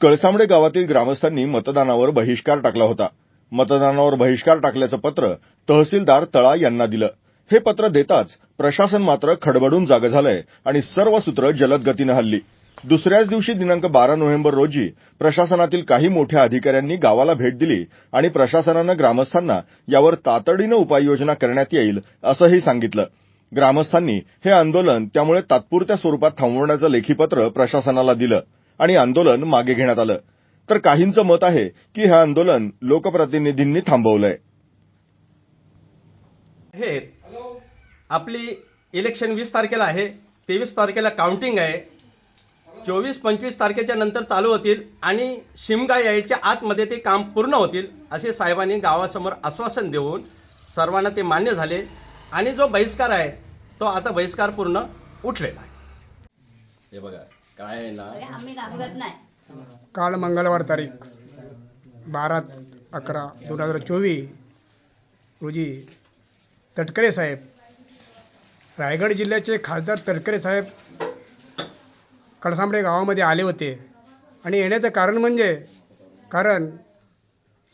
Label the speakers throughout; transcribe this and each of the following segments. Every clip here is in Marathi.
Speaker 1: कळसांबडे गावातील ग्रामस्थांनी मतदानावर बहिष्कार टाकला होता. मतदानावर बहिष्कार टाकल्याचं पत्र तहसीलदार तळा यांना दिलं. हे पत्र देताच प्रशासन मात्र खडबडून जागं झालंय आणि सर्व सूत्र जलद गतीनं हल्ली. दुसऱ्याच दिवशी दिनांक बारा नोव्हेंबर रोजी प्रशासनातील काही मोठ्या अधिकाऱ्यांनी गावाला भेट दिली आणि प्रशासनानं ग्रामस्थांना यावर तातडीनं उपाययोजना करण्यात येईल असंही सांगितलं. ग्रामस्थांनी हे आंदोलन त्यामुळे तात्पुरत्या स्वरूपात थांबवण्याचं लेखीपत्र प्रशासनाला दिलं. आणि आंदोलन मागे घेण्यात आलं. तर काहींचं मत आहे की हे आंदोलन लोकप्रतिनिधींनी थांबवलंय.
Speaker 2: हे आपली इलेक्शन वीस तारखेला आहे तेवीस तारखेला काउंटिंग आहे चोवीस पंचवीस तारखेच्या नंतर चालू होतील आणि शिमगा यायच्या आतमध्ये ते काम पूर्ण होतील असे साहेबांनी गावासमोर आश्वासन देऊन सर्वांना ते मान्य झाले. आणि जो बहिष्कार आहे तो आता बहिष्कार पूर्ण उठलेला आहे. हे बघा काय ना?
Speaker 3: आम्ही घाबरत नाही.
Speaker 4: काल मंगळवार तारीख बारा अकरा दोन हजार चोवीस. रोजी तटकरे साहेब रायगड जिल्ह्याचे खासदार तटकरे साहेब कळसांबडे गावामध्ये आले होते. आणि येण्याचं कारण म्हणजे कारण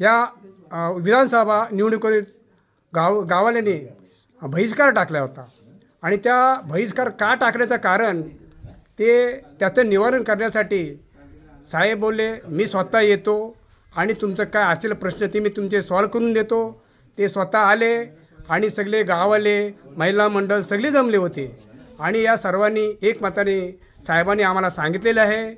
Speaker 4: या विधानसभा निवडणुकीत गाव गावाल्याने बहिष्कार टाकला होता. आणि त्या बहिष्कार का टाकण्याचं कारण ते त्याचं निवारण करण्यासाठी साहेब बोलले मी स्वतः येतो आणि तुमचं काय असेल प्रश्न ते मी तुमचे सॉल्व करून देतो. ते स्वतः आले आणि सगळे गाववाले महिला मंडळ सगळे जमले होते. आणि या सर्वांनी एकमताने साहेबांनी आम्हाला सांगितलेलं आहे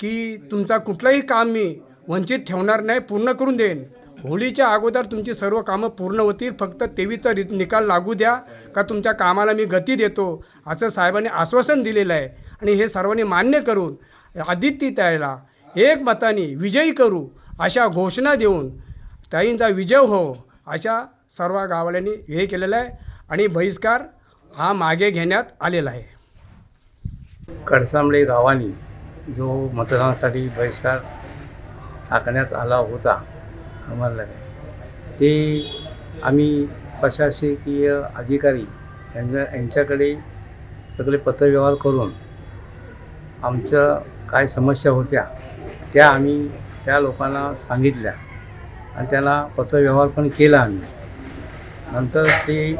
Speaker 4: की तुमचा कुठलंही काम मी वंचित ठेवणार नाही पूर्ण करून देईन. होळीच्या अगोदर तुमची सर्व कामं पूर्ण होतील. फक्त तेवीचा रि निकाल लागू द्या. का तुमच्या कामाला मी गती देतो? असं साहेबांनी आश्वासन दिलेलं आहे. आणि हे सर्वांनी मान्य करून आदित्य त्याला एक मताने विजयी करू अशा घोषणा देऊन ताईंचा विजय हो अशा सर्व गावाल्यांनी हे केलेलं आहे. आणि बहिष्कार हा मागे घेण्यात आलेला आहे.
Speaker 5: कडसांबळे गावाने जो मतदानासाठी बहिष्कार टाकण्यात आला होता आम्हाला ते आम्ही प्रशासकीय अधिकारी यांच्या यांच्याकडे सगळे पत्रव्यवहार करून आमच्या काय समस्या होत्या त्या आम्ही त्या लोकांना सांगितल्या आणि त्याला पत्रव्यवहार पण केला आम्ही. नंतर ते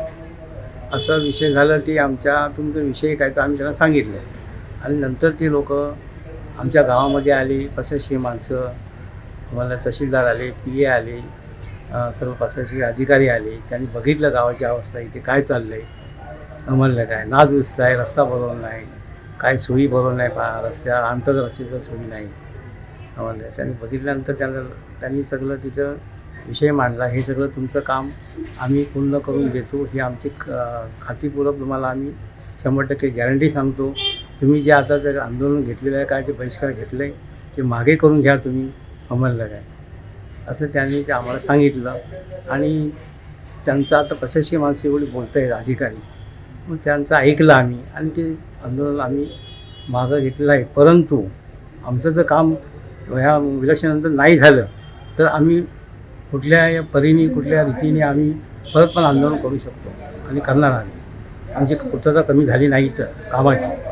Speaker 5: असा विषय झाला की आमच्या तुमचा विषय काय तर आम्ही त्यांना सांगितलं. आणि नंतर ते लोक आमच्या गावामध्ये आले प्रशासकीय माणसं तुम्हाला तहसीलदार आले पी ए आले सर्व प्रशासकीय अधिकारी आले त्यांनी बघितलं गावाची अवस्था इथे काय चाललं आहे म्हणलं काय नादुरुस्त आहे रस्ता बरोबर नाही काय सोयी बरोबर नाही पा रस्त्या आंतर सोयी नाही. म्हणलं त्यांनी बघितल्यानंतर त्यांना त्यांनी सगळं तिथं विषय मांडला हे सगळं तुमचं काम आम्ही पूर्ण करून देतो हे आमची खातीपूर्वक तुम्हाला आम्ही शंभर टक्के गॅरंटी सांगतो. तुम्ही जे आता जर आंदोलन घेतलेलं आहे काय ते बहिष्कार घेतलं आहे ते मागे करून घ्या तुम्ही. म्हणलं काय? असं त्यांनी ते आम्हाला सांगितलं. आणि त्यांचं आता प्रशासकीय माणसं एवढी बोलत आहेत अधिकारी. मग त्यांचं ऐकलं आम्ही. आणि ते आंदोलन आम्ही मागं घेतलेलं आहे. परंतु आमचं जर काम ह्या विलक्षणानंतर नाही झालं तर आम्ही कुठल्या परीने कुठल्या रीतीने आम्ही परत पण आंदोलन करू शकतो. आणि करणार आम्ही. आमची पूर्तता कमी झाली नाही तर कामाची.